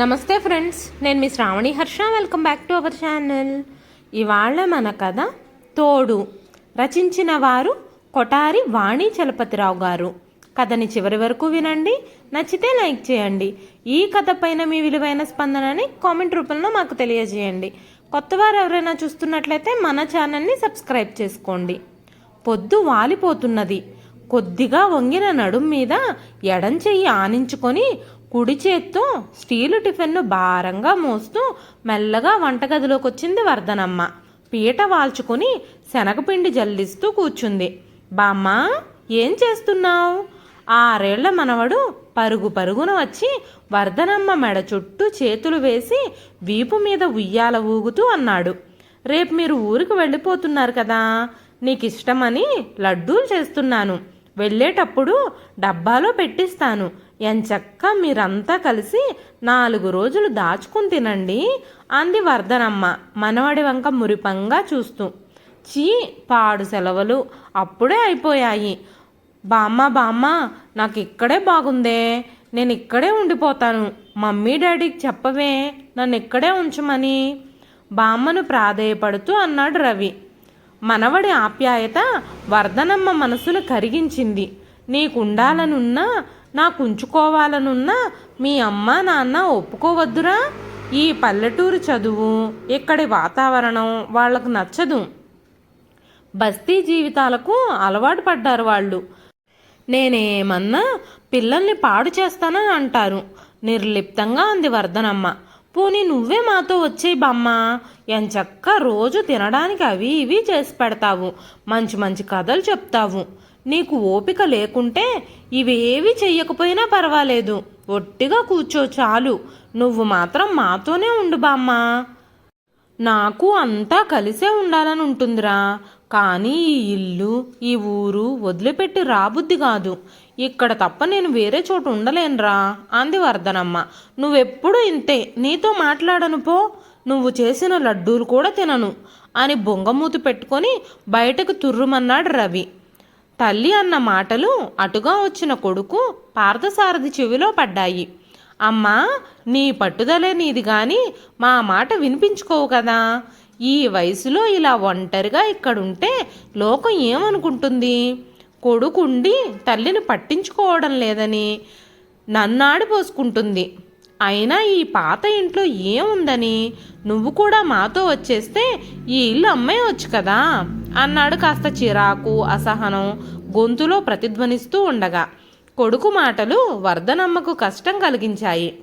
నమస్తే ఫ్రెండ్స్ నేను మీ Sravani Harsha. Welcome back to our channel ఇవాళ మన కథ తోడు. రచించిన వారు కొటారి వాణి చలపతిరావు గారు. కథని చివరి వరకు వినండి నచ్చితే లైక్ చేయండి. ఈ కథ పైన మీ విలువైన స్పందనని కామెంట్ రూపంలో మాకు తెలియజేయండి. కొత్తవారు ఎవరైనా చూస్తున్నట్లయితే మన ఛానల్ని సబ్స్క్రైబ్ చేసుకోండి. పొద్దు వాలిపోతున్నది. కొద్దిగా వంగిన నడుం మీద ఎడం చెయ్యి ఆనించుకొని కుడి చేత్తో స్టీలు టిఫిన్ను భారంగా మోస్తూ మెల్లగా వంటగదిలోకి వచ్చింది వర్ధనమ్మ. పీట వాల్చుకొని శనగపిండి జల్లిస్తూ కూర్చుంది. బామ్మ ఏం చేస్తున్నావు? ఆరేళ్ళ మనవడు పరుగు పరుగున వచ్చి వర్ధనమ్మ మెడ చుట్టూ చేతులు వేసి వీపు మీద ఉయ్యాల ఊగుతూ అన్నాడు. రేపు మీరు ఊరికి వెళ్ళిపోతున్నారు కదా నీకు ఇష్టమని లడ్డూలు చేస్తున్నాను. వెళ్ళేటప్పుడు డబ్బాలో పెట్టిస్తాను. ఎంచక్క మీరంతా కలిసి నాలుగు రోజులు దాచుకుని తినండి అంది వర్ధనమ్మ మనవడి వంక మురిపంగా చూస్తూ. చీ పాడు సెలవులు అప్పుడే అయిపోయాయి. బామ్మ బామ్మ నాకు ఇక్కడే బాగుందే నేను ఇక్కడే ఉండిపోతాను. మమ్మీ డాడీకి చెప్పవే నన్ను ఇక్కడే ఉంచమని. బామ్మను ప్రాధేయపడుతూ అన్నాడు రవి. మనవడి ఆప్యాయత వర్ధనమ్మ మనసును కరిగించింది. నీకుండాలనున్నా నాకు ఉంచుకోవాలనున్నా మీ అమ్మ నాన్న ఒప్పుకోవద్దురా? ఈ పల్లెటూరు చదువు ఇక్కడి వాతావరణం వాళ్ళకు నచ్చదు. బస్తీ జీవితాలకు అలవాటు పడ్డారు వాళ్ళు. నేనేమన్నా పిల్లల్ని పాడు చేస్తానని అంటారు. నిర్లిప్తంగా అంది వర్ధనమ్మ. పోనీ నువ్వే మాతో వచ్చేయి బామ్మ. ఎంచక్క రోజు తినడానికి అవి ఇవి చేసి పెడతావు. మంచి మంచి కథలు చెప్తావు. నీకు ఓపిక లేకుంటే ఇవేవి చెయ్యకపోయినా పర్వాలేదు. ఒట్టిగా కూర్చో చాలు. నువ్వు మాత్రం మాతోనే ఉండు బామ్మ. నాకు అంతా కలిసే ఉండాలని ఉంటుందిరా. కానీ ఈ ఇల్లు ఈ ఊరు వదిలిపెట్టి రాబుద్ది కాదు. ఇక్కడ తప్ప నేను వేరే చోటు ఉండలేనురా. అంది వర్ధనమ్మ నువ్వెప్పుడు ఇంతే. నీతో మాట్లాడను పో. నువ్వు చేసిన లడ్డూలు కూడా తినను. అని బొంగమూతి పెట్టుకొని బయటకు తుర్రుమన్నాడు రవి. తల్లి అన్న మాటలు అటుగా వచ్చిన కొడుకు పార్థసారథి చెవిలో పడ్డాయి. అమ్మా నీ పట్టుదలే నీది గాని మా మాట వినిపించుకోవు కదా. ఈ వయసులో ఇలా ఒంటరిగా ఇక్కడుంటే లోకం ఏమనుకుంటుంది? కొడుకుండి తల్లిని పట్టించుకోవడం లేదని నన్నాడి పోసుకుంటుంది. అయినా ఈ పాత ఇంట్లో ఏముందని? నువ్వు కూడా మాతో వచ్చేస్తే ఈ ఇల్లు అమ్మేయవచ్చు కదా? అన్నాడు కాస్త చిరాకు అసహనం గొంతులో ప్రతిధ్వనిస్తూ ఉండగా. కొడుకు మాటలు వర్ధనమ్మకు కష్టం కలిగించాయి.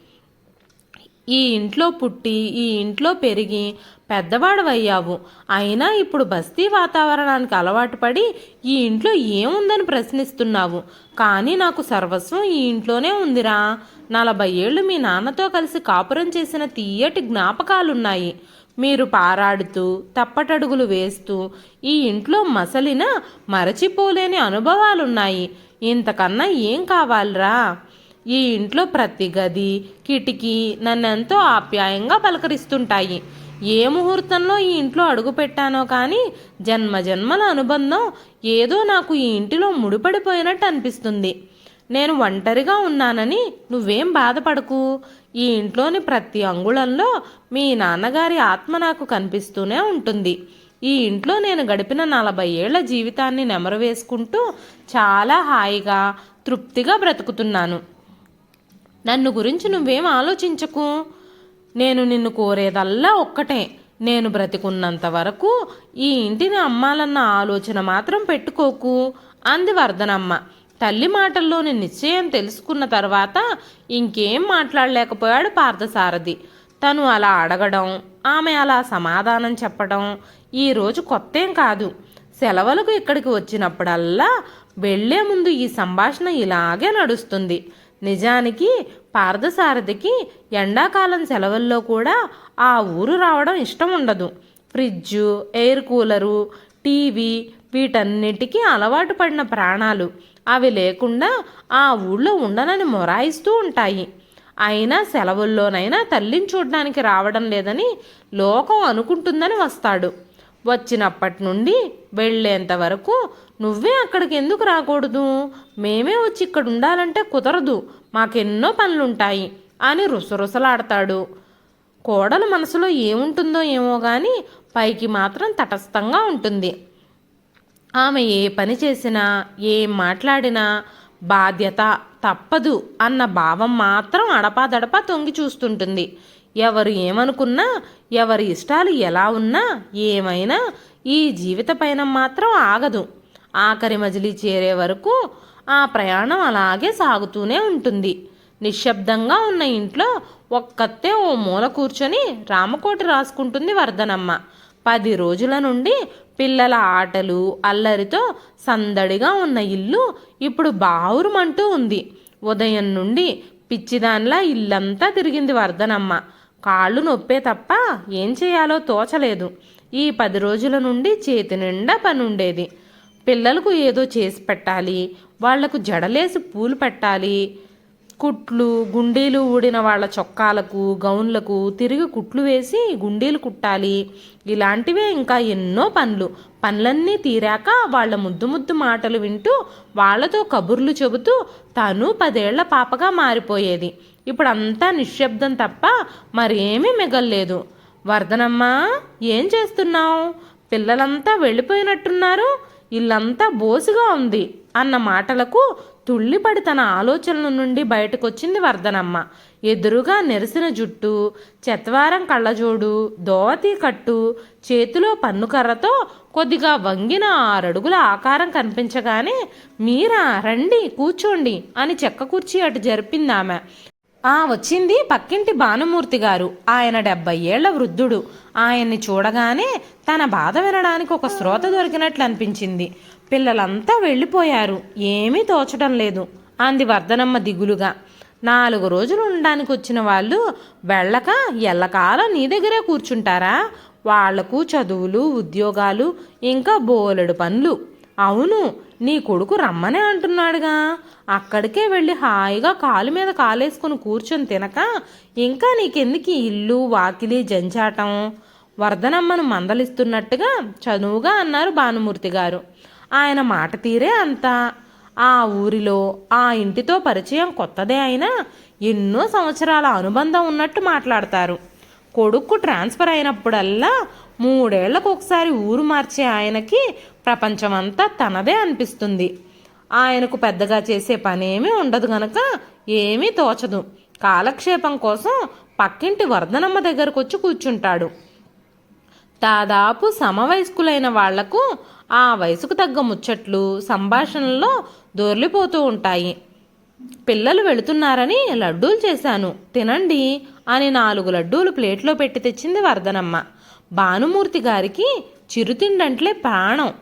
ఈ ఇంట్లో పుట్టి ఈ ఇంట్లో పెరిగి పెద్దవాడవయ్యావు. అయినా ఇప్పుడు బస్తీ వాతావరణానికి అలవాటు పడి ఈ ఇంట్లో ఏముందని ప్రశ్నిస్తున్నావు? కానీ నాకు సర్వస్వం ఈ ఇంట్లోనే ఉందిరా. నలభై ఏళ్ళు మీ నాన్నతో కలిసి కాపురం చేసిన తీయటి జ్ఞాపకాలున్నాయి. మీరు పారాడుతూ తప్పటడుగులు వేస్తూ ఈ ఇంట్లో మసలిన మరచిపోలేని అనుభవాలున్నాయి. ఇంతకన్నా ఏం కావాలరా? ఈ ఇంట్లో ప్రతి గది కిటికీ నన్నెంతో ఆప్యాయంగా పలకరిస్తుంటాయి. ఏ ముహూర్తంలో ఈ ఇంట్లో అడుగు పెట్టానో కానీ జన్మ జన్మల అనుబంధం ఏదో నాకు ఈ ఇంటిలో ముడిపడిపోయినట్టు అనిపిస్తుంది. నేను ఒంటరిగా ఉన్నానని నువ్వేం బాధపడకు. ఈ ఇంట్లోని ప్రతి అంగుళంలో మీ నాన్నగారి ఆత్మ నాకు కనిపిస్తూనే ఉంటుంది. ఈ ఇంట్లో నేను గడిపిన నలభై ఏళ్ళ జీవితాన్ని నెమరు వేసుకుంటూ చాలా హాయిగా తృప్తిగా బ్రతుకుతున్నాను. నన్ను గురించి నువ్వేం ఆలోచించకు. నేను నిన్ను కోరేదల్లా ఒక్కటే. నేను బ్రతికున్నంత వరకు ఈ ఇంటిని అమ్మాలన్న ఆలోచన మాత్రం పెట్టుకోకు. అంది వర్ధనమ్మ. తల్లి మాటల్లోని నిశ్చయం తెలుసుకున్న తర్వాత ఇంకేం మాట్లాడలేకపోయాడు పార్థసారథి. తను అలా అడగడం ఆమె అలా సమాధానం చెప్పడం ఈరోజు కొత్తేం కాదు. సెలవులకు ఇక్కడికి వచ్చినప్పుడల్లా వెళ్ళే ముందు ఈ సంభాషణ ఇలాగే నడుస్తుంది. నిజానికి పార్థసారథికి ఎండాకాలం సెలవుల్లో కూడా ఆ ఊరు రావడం ఇష్టం ఉండదు. ఫ్రిడ్జు ఎయిర్ కూలరు టీవీ వీటన్నిటికీ అలవాటు పడిన ప్రాణాలు. అవి లేకుండా ఆ ఊళ్ళో ఉండనని మొరాయిస్తూ ఉంటాయి. అయినా సెలవుల్లోనైనా తల్లిని చూడడానికి రావడం లేదని లోకం అనుకుంటుందని వస్తాడు. వచ్చినప్పటి నుండి వెళ్ళేంత వరకు నువ్వే అక్కడికి ఎందుకు రాకూడదు? మేమే వచ్చి ఇక్కడ ఉండాలంటే కుదరదు. మాకెన్నో పనులుంటాయి అని రుసరుసలాడతాడు. కోడలు మనసులో ఏముంటుందో ఏమో కానీ పైకి మాత్రం తటస్థంగా ఉంటుంది. ఆమె ఏ పని చేసినా ఏం మాట్లాడినా బాధ్యత తప్పదు అన్న భావం మాత్రం అడపాదడపా తొంగి చూస్తుంటుంది. ఎవరు ఏమనుకున్నా ఎవరి ఇష్టాలు ఎలా ఉన్నా ఏమైనా ఈ జీవిత పయనం మాత్రం ఆగదు. ఆఖరి మజిలీ చేరే వరకు ఆ ప్రయాణం అలాగే సాగుతూనే ఉంటుంది. నిశ్శబ్దంగా ఉన్న ఇంట్లో ఒక్కతే ఓ మూల కూర్చొని రామకోటి రాసుకుంటుంది వర్ధనమ్మ పది రోజుల నుండి పిల్లల ఆటలు అల్లరితో సందడిగా ఉన్న ఇల్లు ఇప్పుడు బావురుమంటూ ఉంది. ఉదయం నుండి పిచ్చిదాన్లా ఇల్లంతా తిరిగింది వర్ధనమ్మ కాళ్ళు నొప్పే తప్ప ఏం చేయాలో తోచలేదు. ఈ పది రోజుల నుండి చేతి నిండా పని ఉండేది పిల్లలకు ఏదో చేసి పెట్టాలి వాళ్ళకు జడలేసి పూలు పెట్టాలి. కుట్లు గుండీలు ఊడిన వాళ్ళ చొక్కాలకు గౌన్లకు తిరిగి కుట్లు వేసి గుండీలు కుట్టాలి. ఇలాంటివే ఇంకా ఎన్నో పనులు. పనులన్నీ తీరాక వాళ్ళ ముద్దు ముద్దు మాటలు వింటూ వాళ్ళతో కబుర్లు చెబుతూ తను పదేళ్ళ పాపగా మారిపోయేది. ఇప్పుడు అంతా నిశ్శబ్దం తప్ప మరేమీ మిగల్లేదు. వర్ధనమ్మా ఏం చేస్తున్నావు? పిల్లలంతా వెళ్ళిపోయినట్టున్నారు. ఇల్లంతా బోసుగా ఉంది అన్న మాటలకు తుళ్ళిపడి తన ఆలోచనల నుండి బయటకొచ్చింది వర్ధనమ్మ ఎదురుగా నెరిసిన జుట్టు చెత్వారం కళ్ళజోడు దోవతి కట్టు చేతిలో పన్నుకర్రతో కొద్దిగా వంగిన ఆరడుగుల ఆకారం కనిపించగానే మీరా రండి కూర్చోండి అని చెక్క కుర్చీ అటు జరిపింది ఆమె. ఆ వచ్చింది పక్కింటి భానుమూర్తి గారు. ఆయన డెబ్బై ఏళ్ళ వృద్ధుడు. ఆయన్ని చూడగానే తన బాధ వినడానికి ఒక శ్రోత దొరికినట్లు అనిపించింది. పిల్లలంతా వెళ్ళిపోయారు. ఏమీ తోచడం లేదు. అంది వర్ధనమ్మ దిగులుగా. నాలుగు రోజులు ఉండడానికి వచ్చిన వాళ్ళు వెళ్ళక ఎల్లకాలం నీ దగ్గరే కూర్చుంటారా? వాళ్ళకు చదువులు ఉద్యోగాలు ఇంకా బోలెడు పనులు. అవును నీ కొడుకు రమ్మనే అంటున్నాడుగా. అక్కడికే వెళ్ళి హాయిగా కాలు మీద కాలేసుకుని కూర్చొని తినక ఇంకా నీకెందుకు ఇల్లు వాకిలి జంజాటం? వరదనమ్మను మందలిస్తున్నట్టుగా చనువుగా అన్నారు భానుమూర్తి గారు. ఆయన మాట తీరే అంతా. ఆ ఊరిలో ఆ ఇంటితో పరిచయం కొత్తదే అయినా ఎన్నో సంవత్సరాల అనుబంధం ఉన్నట్టు మాట్లాడతారు. కొడుకు ట్రాన్స్ఫర్ అయినప్పుడల్లా మూడేళ్ళకు ఒకసారి ఊరు మార్చే ఆయనకి ప్రపంచమంతా తనదే అనిపిస్తుంది. ఆయనకు పెద్దగా చేసే పనేమీ ఉండదు గనక ఏమీ తోచదు. కాలక్షేపం కోసం పక్కింటి వర్ధనమ్మ దగ్గరకు వచ్చి కూర్చుంటాడు. దాదాపు సమవయస్కులైన వాళ్ళకు ఆ వయసుకు తగ్గ ముచ్చట్లు సంభాషణల్లో దొర్లిపోతూ ఉంటాయి. పిల్లలు వెళుతున్నారని లడ్డూలు చేశాను. తినండి అని నాలుగు లడ్డూలు ప్లేట్లో పెట్టి తెచ్చింది వర్ధనమ్మ. భానుమూర్తి గారికి చిరుతిండంట్లే ప్రాణం.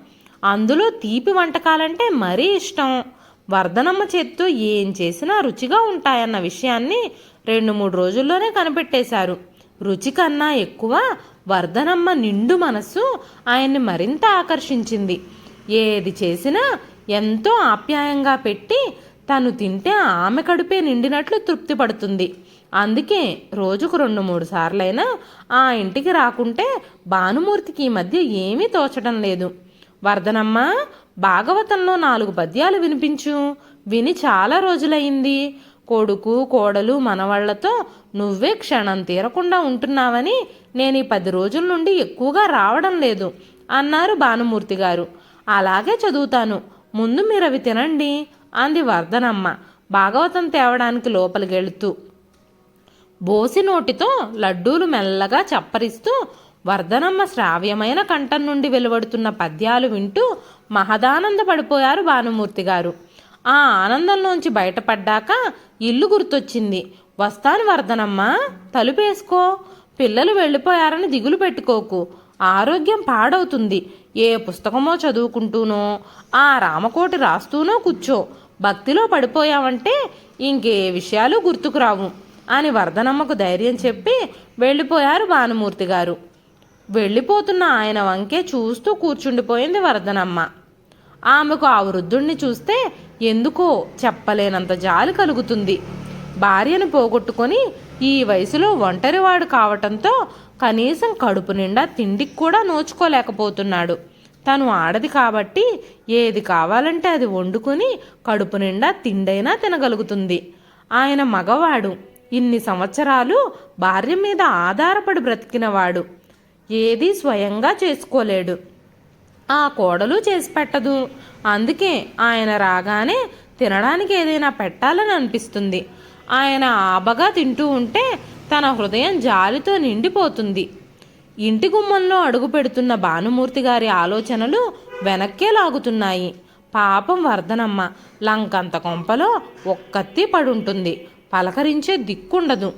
అందులో తీపి వంటకాలంటే మరీ ఇష్టం. వర్ధనమ్మ చేత్తో ఏం చేసినా రుచిగా ఉంటాయన్న విషయాన్ని రెండు మూడు రోజుల్లోనే కనిపెట్టేశారు. రుచి కన్నా ఎక్కువ వర్ధనమ్మ నిండు మనస్సు ఆయన్ని మరింత ఆకర్షించింది. ఏది చేసినా ఎంతో ఆప్యాయంగా పెట్టి తను తింటే ఆమె కడుపే నిండినట్లు తృప్తి పడుతుంది అందుకే రోజుకు రెండు మూడు సార్లైనా ఆ ఇంటికి రాకుంటే భానుమూర్తికి ఈ మధ్య ఏమీ తోచడం లేదు. వర్ధనమ్మ భాగవతంలో నాలుగు పద్యాలు వినిపించు. విని చాలా రోజులయ్యింది. కొడుకు కోడలు మనవాళ్ళతో నువ్వే క్షణం తీరకుండా ఉంటున్నావని నేను ఈ పది రోజుల నుండి ఎక్కువగా రావడం లేదు అన్నారు భానుమూర్తి గారు. అలాగే చదువుతాను. ముందు మీరు అవి తినండి అంది వర్ధనమ్మ భాగవతం తేవడానికి లోపలికెళుతూ. బోసి నోటితో లడ్డూలు మెల్లగా చప్పరిస్తూ వర్ధనమ్మ శ్రావ్యమైన కంఠం నుండి వెలువడుతున్న పద్యాలు వింటూ మహదానంద పడిపోయారు భానుమూర్తి గారు. ఆ ఆనందంలోంచి బయటపడ్డాక ఇల్లు గుర్తొచ్చింది. వస్తాను వర్ధనమ్మ తలుపేసుకో పిల్లలు వెళ్ళిపోయారని దిగులు పెట్టుకోకు. ఆరోగ్యం పాడవుతుంది. ఏ పుస్తకమో చదువుకుంటూనో ఆ రామకోటి రాస్తూనో కూర్చో. భక్తిలో పడిపోయావంటే ఇంకే విషయాలు గుర్తుకురావు అని వర్ధనమ్మకు ధైర్యం చెప్పి వెళ్ళిపోయారు భానుమూర్తి గారు. వెళ్ళిపోతున్న ఆయన వంకే చూస్తూ కూర్చుండిపోయింది వర్ధనమ్మ ఆమెకు ఆ వృద్ధుణ్ణి చూస్తే ఎందుకో చెప్పలేనంత జాలి కలుగుతుంది. భార్యను పోగొట్టుకొని ఈ వయసులో ఒంటరివాడు కావటంతో కనీసం కడుపు నిండా తిండికి కూడా నోచుకోలేకపోతున్నాడు. తను ఆడది కాబట్టి ఏది కావాలంటే అది వండుకొని కడుపు నిండా తిండైనా తినగలుగుతుంది. ఆయన మగవాడు. ఇన్ని సంవత్సరాలు భార్య మీద ఆధారపడి బ్రతికినవాడు. ఏదీ స్వయంగా చేసుకోలేడు. ఆ కోడలు చేసి పెట్టదు. అందుకే ఆయన రాగానే తినడానికి ఏదైనా పెట్టాలని అనిపిస్తుంది. ఆయన ఆబగా తింటూ ఉంటే తన హృదయం జాలితో నిండిపోతుంది. ఇంటి గుమ్మంలో అడుగు పెడుతున్న భానుమూర్తి గారి ఆలోచనలు వెనక్కే లాగుతున్నాయి. పాపం వర్ధనమ్మ లంకంత కొంపలో ఒక్కత్తి పడుంటుంది. పలకరించే దిక్కుండదు.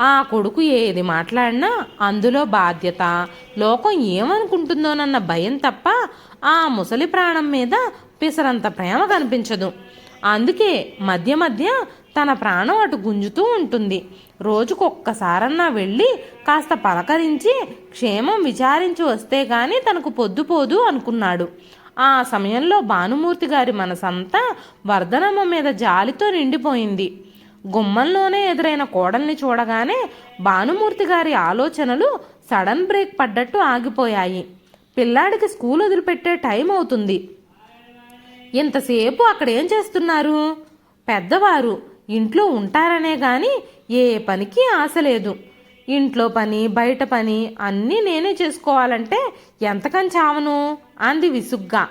ఆ కొడుకు ఏది మాట్లాడినా అందులో బాధ్యత. లోకం ఏమనుకుంటుందోనన్న భయం తప్ప ఆ ముసలి ప్రాణం మీద పిసరంత ప్రేమ కనిపించదు. అందుకే మధ్య మధ్య తన ప్రాణం అటు గుంజుతూ ఉంటుంది. రోజుకొక్కసారన్నా వెళ్ళి కాస్త పలకరించి క్షేమం విచారించి వస్తే గాని తనకు పొద్దుపోదు అనుకున్నాడు. ఆ సమయంలో భానుమూర్తి గారి మనసంతా వర్ధనమ్మ మీద జాలితో నిండిపోయింది. గుమ్మంలోనే ఎదురైన కోడల్ని చూడగానే భానుమూర్తి గారి ఆలోచనలు సడన్ బ్రేక్ పడ్డట్టు ఆగిపోయాయి. పిల్లాడికి స్కూల్ వదిలిపెట్టే టైం అవుతుంది. ఇంతసేపు అక్కడ ఏం చేస్తున్నారు? పెద్దవారు ఇంట్లో ఉంటారనే గాని ఏ పనికి ఆశ లేదు. ఇంట్లో పని బయట పని అన్నీ నేనే చేసుకోవాలంటే ఎంతకని చావను? అంది విసుగ్గా.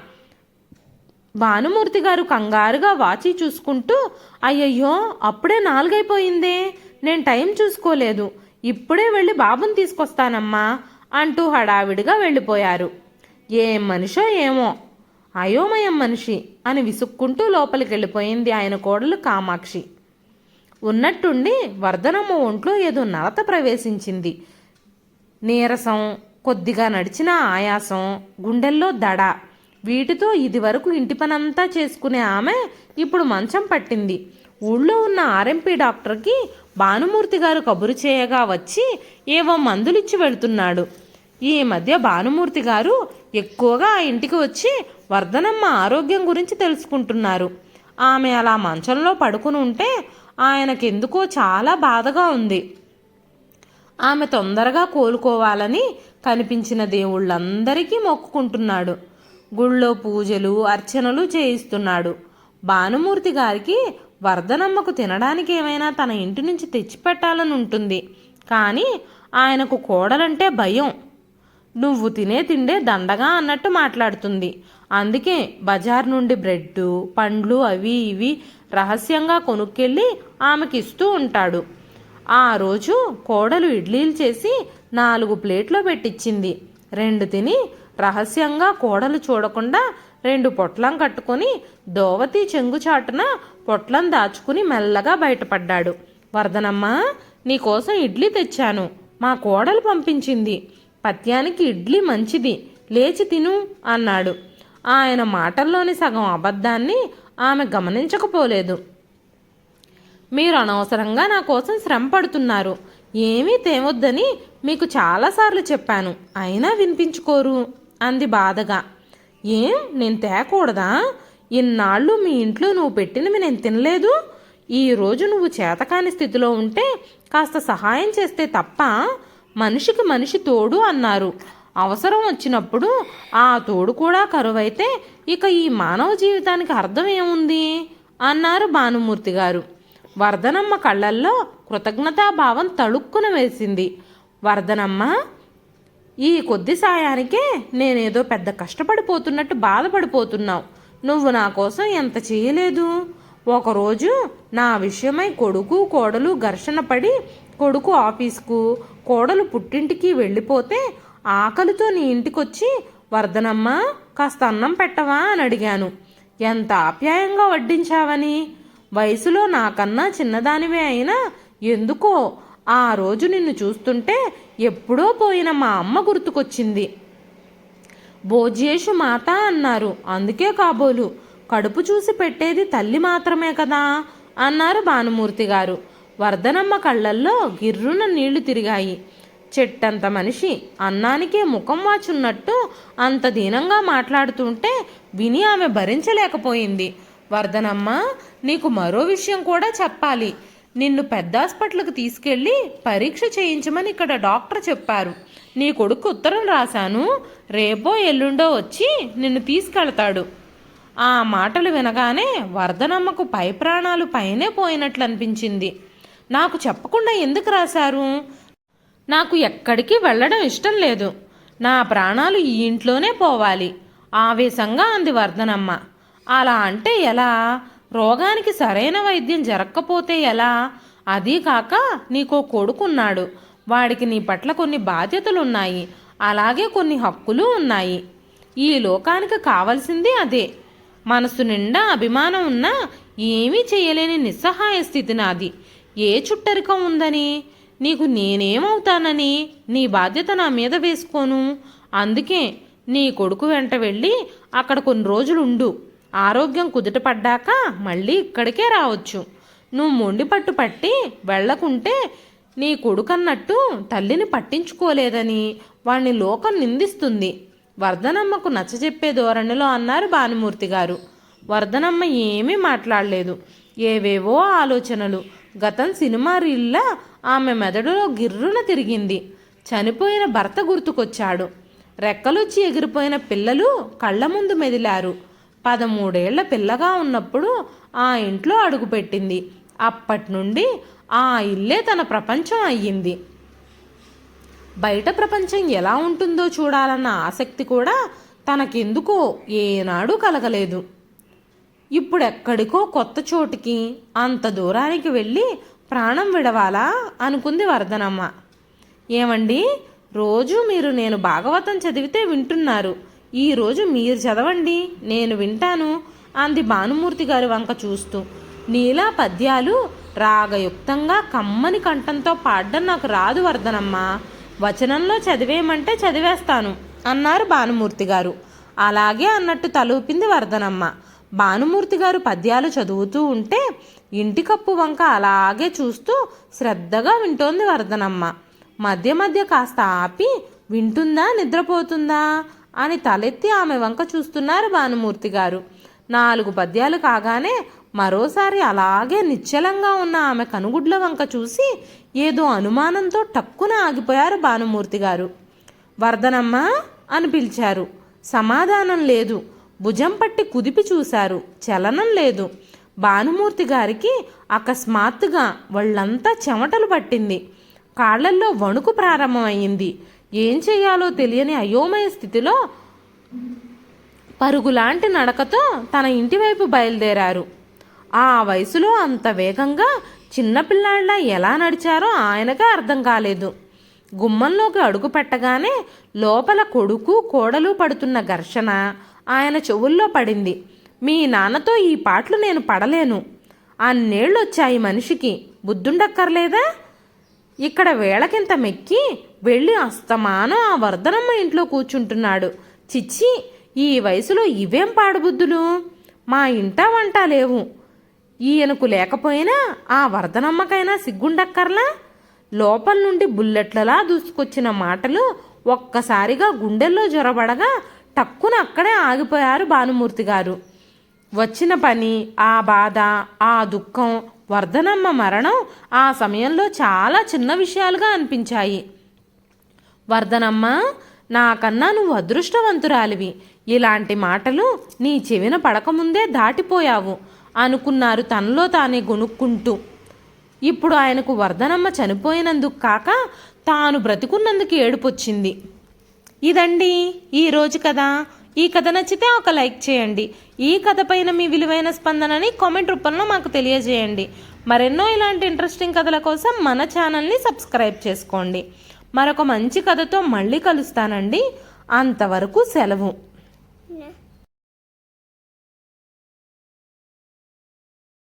భానుమూర్తి గారు కంగారుగా వాచి చూసుకుంటూ అయ్యయ్యో అప్పుడే నాలుగైపోయిందే. నేను టైం చూసుకోలేదు. ఇప్పుడే వెళ్ళి బాబుని తీసుకొస్తానమ్మా అంటూ హడావిడిగా వెళ్ళిపోయారు. ఏం మనిషో ఏమో. అయోమయం మనిషి అని విసుక్కుంటూ లోపలికి వెళ్ళిపోయింది ఆయన కోడలు కామాక్షి. ఉన్నట్టుండి వర్ధనమ్మ ఒంట్లో ఏదో నలత ప్రవేశించింది. నీరసం కొద్దిగా నడిచిన ఆయాసం గుండెల్లో దడ. వీటితో ఇదివరకు ఇంటి పనంతా చేసుకునే ఆమె ఇప్పుడు మంచం పట్టింది. ఊళ్ళో ఉన్న ఆర్ఎంపీ డాక్టర్కి భానుమూర్తి గారు కబురు చేయగా వచ్చి ఏవో మందులిచ్చి వెళ్తున్నాడు. ఈ మధ్య భానుమూర్తి గారు ఎక్కువగా ఆ ఇంటికి వచ్చి వర్ధనమ్మ ఆరోగ్యం గురించి తెలుసుకుంటున్నారు. ఆమె అలా మంచంలో పడుకుని ఉంటే ఆయనకెందుకో చాలా బాధగా ఉంది. ఆమె తొందరగా కోలుకోవాలని కనిపించిన దేవుళ్ళందరికీ మొక్కుకుంటున్నాడు. గుళ్ళో పూజలు అర్చనలు చేయిస్తున్నాడు. భానుమూర్తి గారికి వర్ధనమ్మకు తినడానికి ఏమైనా తన ఇంటి నుంచి తెచ్చిపెట్టాలని ఉంటుంది. కానీ ఆయనకు కోడలంటే భయం. నువ్వు తినే తిండే దండగా అన్నట్టు మాట్లాడుతుంది. అందుకే బజార్ నుండి బ్రెడ్ పండ్లు అవి ఇవి రహస్యంగా కొనుక్కెళ్ళి ఆమెకి ఇస్తూ ఉంటాడు. ఆ రోజు కోడలు ఇడ్లీలు చేసి నాలుగు ప్లేట్లో పెట్టించింది రెండు తిని రహస్యంగా కోడలు చూడకుండా రెండు పొట్లం కట్టుకొని దోవతి చెంగుచాటున పొట్లం దాచుకుని మెల్లగా బయటపడ్డాడు. వరదనమ్మ నీకోసం ఇడ్లీ తెచ్చాను. మా కోడలు పంపించింది. పత్యానికి ఇడ్లీ మంచిది. లేచి తిను అన్నాడు. ఆయన మాటల్లోని సగం అబద్ధాన్ని ఆమె గమనించకపోలేదు. మీరు అనవసరంగా నా కోసం శ్రమ పడుతున్నారు. ఏమీ తేవద్దని మీకు చాలాసార్లు చెప్పాను. అయినా వినిపించుకోరు. అంది బాధగా. ఏం నేను తేకూడదా? ఇన్నాళ్ళు మీ ఇంట్లో నువ్వు పెట్టినవి నేను తినలేదు. ఈరోజు నువ్వు చేతకాని స్థితిలో ఉంటే కాస్త సహాయం చేస్తే తప్ప మనిషికి మనిషి తోడు అన్నారు. అవసరం వచ్చినప్పుడు ఆ తోడు కూడా కరువైతే ఇక ఈ మానవ జీవితానికి అర్థం ఏముంది? అన్నారు భానుమూర్తి గారు. వరదనమ్మ కళ్ళల్లో కృతజ్ఞతాభావం తళుక్కున వేసింది. వరదనమ్మ ఈ కొద్ది సాయానికే నేనేదో పెద్ద కష్టపడిపోతున్నట్టు బాధపడిపోతున్నావు. నువ్వు నా కోసం ఎంత చేయలేదు. ఒకరోజు నా విషయమై కొడుకు కోడలు ఘర్షణ పడి కొడుకు ఆఫీస్కు కోడలు పుట్టింటికి వెళ్ళిపోతే ఆకలితో నీ ఇంటికొచ్చి వర్ధనమ్మ కాస్త అన్నం పెట్టవా? అని అడిగాను. ఎంత ఆప్యాయంగా వడ్డించావని? వయసులో నాకన్నా చిన్నదానివే అయినా ఎందుకో ఆ రోజు నిన్ను చూస్తుంటే ఎప్పుడో పోయిన మా అమ్మ గుర్తుకొచ్చింది. భోజేషు మాత అన్నారు అందుకే కాబోలు కడుపు చూసి పెట్టేది తల్లి మాత్రమే కదా అన్నారు భానుమూర్తి గారు. వర్ధనమ్మ కళ్ళల్లో గిర్రున నీళ్ళు తిరిగాయి. చెట్టంత మనిషి అన్నానికే ముఖం వాచున్నట్టు అంత దీనంగా మాట్లాడుతుంటే విని ఆమె భరించలేకపోయింది. వర్ధనమ్మ నీకు మరో విషయం కూడా చెప్పాలి. నిన్ను పెద్ద హాస్పిటల్కి తీసుకెళ్ళి పరీక్ష చేయించమని ఇక్కడ డాక్టర్ చెప్పారు. నీ కొడుకు ఉత్తరం రాశాను. రేపో ఎల్లుండో వచ్చి నిన్ను తీసుకెళ్తాడు. ఆ మాటలు వినగానే వర్ధనమ్మకు పై ప్రాణాలు పైనే పోయినట్లు అనిపించింది నాకు చెప్పకుండా ఎందుకు రాశారు? నాకు ఎక్కడికి వెళ్ళడం ఇష్టం లేదు. నా ప్రాణాలు ఈ ఇంట్లోనే పోవాలి. ఆవేశంగా అంది వర్ధనమ్మ అలా అంటే ఎలా? రోగానికి సరైన వైద్యం జరగకపోతే ఎలా? అదీ కాక నీకో కొడుకున్నాడు. వాడికి నీ పట్ల కొన్ని బాధ్యతలున్నాయి. అలాగే కొన్ని హక్కులు ఉన్నాయి. ఈ లోకానికి కావలసింది అదే. మనసు నిండా అభిమానం ఉన్నా ఏమీ చేయలేని నిస్సహాయ స్థితి నాది. ఏ చుట్టరికం ఉందని? నీకు నేనేమవుతానని నీ బాధ్యత నా మీద వేసుకోను. అందుకే నీ కొడుకు వెంట వెళ్ళి అక్కడ కొన్ని రోజులు ఉండు ఆరోగ్యం కుదుటపడ్డాక మళ్ళీ ఇక్కడికే రావచ్చు. నువ్వు మొండి పట్టు పట్టి వెళ్ళకుంటే నీ కొడుకన్నట్టు తల్లిని పట్టించుకోలేదని వాణ్ణి లోకం నిందిస్తుంది. వర్ధనమ్మకు నచ్చజెప్పే ధోరణిలో అన్నారు భానుమూర్తి గారు. వర్ధనమ్మ ఏమీ మాట్లాడలేదు. ఏవేవో ఆలోచనలు. గతం సినిమా రీల్లా ఆమె మెదడులో గిర్రున తిరిగింది. చనిపోయిన భర్త గుర్తుకొచ్చాడు. రెక్కలొచ్చి ఎగిరిపోయిన పిల్లలు కళ్ళ ముందు మెదిలారు. పదమూడేళ్ళ పిల్లగా ఉన్నప్పుడు ఆ ఇంట్లో అడుగుపెట్టింది. అప్పటి నుండి ఆ ఇల్లే తన ప్రపంచం అయ్యింది. బయట ప్రపంచం ఎలా ఉంటుందో చూడాలన్న ఆసక్తి కూడా తనకెందుకో ఏనాడు కలగలేదు. ఇప్పుడెక్కడికో కొత్త చోటికి అంత దూరానికి వెళ్ళి ప్రాణం విడవాలా అనుకుంది వరదనమ్మ. ఏమండి? రోజు మీరు నేను భాగవతం చదివితే వింటున్నారు. ఈరోజు మీరు చదవండి నేను వింటాను అంది భానుమూర్తి గారి వంక చూస్తూ. నీలా పద్యాలు రాగయుక్తంగా కమ్మని కంఠంతో పాడడం నాకు రాదు వర్ధనమ్మ వచనంలో చదివేయమంటే చదివేస్తాను అన్నారు భానుమూర్తి గారు. అలాగే అన్నట్టు తలూపింది వర్ధనమ్మ భానుమూర్తి గారు పద్యాలు చదువుతూ ఉంటే ఇంటి కప్పు వంక అలాగే చూస్తూ శ్రద్ధగా వింటోంది వర్ధనమ్మ మధ్య మధ్య కాస్త ఆపి వింటుందా నిద్రపోతుందా? అని తలెత్తి ఆమె వంక చూస్తున్నారు భానుమూర్తి గారు. నాలుగు పద్యాలు కాగానే మరోసారి అలాగే నిశ్చలంగా ఉన్న ఆమె కనుగుడ్ల వంక చూసి ఏదో అనుమానంతో టక్కున ఆగిపోయారు భానుమూర్తి గారు. వర్ధనమ్మ అని పిలిచారు. సమాధానం లేదు. భుజం పట్టి కుదిపి చూశారు. చలనం లేదు. భానుమూర్తి గారికి అకస్మాత్తుగా వాళ్ళంతా చెమటలు పట్టింది. కాళ్ళల్లో వణుకు ప్రారంభమైంది. ఏం చేయాలో తెలియని అయోమయ స్థితిలో పరుగులాంటి నడకతో తన ఇంటివైపు బయలుదేరారు. ఆ వయసులో అంత వేగంగా చిన్నపిల్లాళ్ళ ఎలా నడిచారో ఆయనకే అర్థం కాలేదు. గుమ్మంలోకి అడుగు పెట్టగానే లోపల కొడుకు కోడలు పడుతున్న ఘర్షణ ఆయన చెవుల్లో పడింది. మీ నాన్నతో ఈ పాటలు నేను పడలేను. అన్నేళ్ళు వచ్చాయి మనిషికి. బుద్ధుండక్కర్లేదా? ఇక్కడ వేళకింత మెక్కి వెళ్ళి అస్తమానం ఆ వర్ధనమ్మ ఇంట్లో కూర్చుంటున్నాడు. చిచ్చి ఈ వయసులో ఇవేం పాడుబుద్ధులు? మా ఇంట వంట లేవు. ఈయనకు లేకపోయినా ఆ వర్ధనమ్మకైనా సిగ్గుండక్కర్లా? లోపల నుండి బుల్లెట్లలా దూసుకొచ్చిన మాటలు ఒక్కసారిగా గుండెల్లో జొరబడగా టక్కున అక్కడే ఆగిపోయారు భానుమూర్తి గారు వచ్చిన పని ఆ బాధ ఆ దుఃఖం వర్ధనమ్మ మరణం ఆ సమయంలో చాలా చిన్న విషయాలుగా అనిపించాయి. వర్ధనమ్మ నాకన్నా నువ్వు అదృష్టవంతురాలివి. ఇలాంటి మాటలు నీ చెవిన పడకముందే దాటిపోయావు అనుకున్నారు తనలో తానే గొనుక్కుంటూ ఇప్పుడు ఆయనకు వర్ధనమ్మ చనిపోయినందుకు కాక తాను బ్రతికున్నందుకు ఏడుపొచ్చింది. ఇదండి ఈరోజు కథ. ఈ కథ నచ్చితే ఒక లైక్ చేయండి. ఈ కథ పైన మీ విలువైన స్పందనని కామెంట్ రూపంలో మాకు తెలియజేయండి. మరెన్నో ఇలాంటి ఇంట్రెస్టింగ్ కథల కోసం మన ఛానల్ని సబ్స్క్రైబ్ చేసుకోండి. మరొక మంచి కథతో మళ్ళీ కలుస్తానండి. అంతవరకు సెలవు.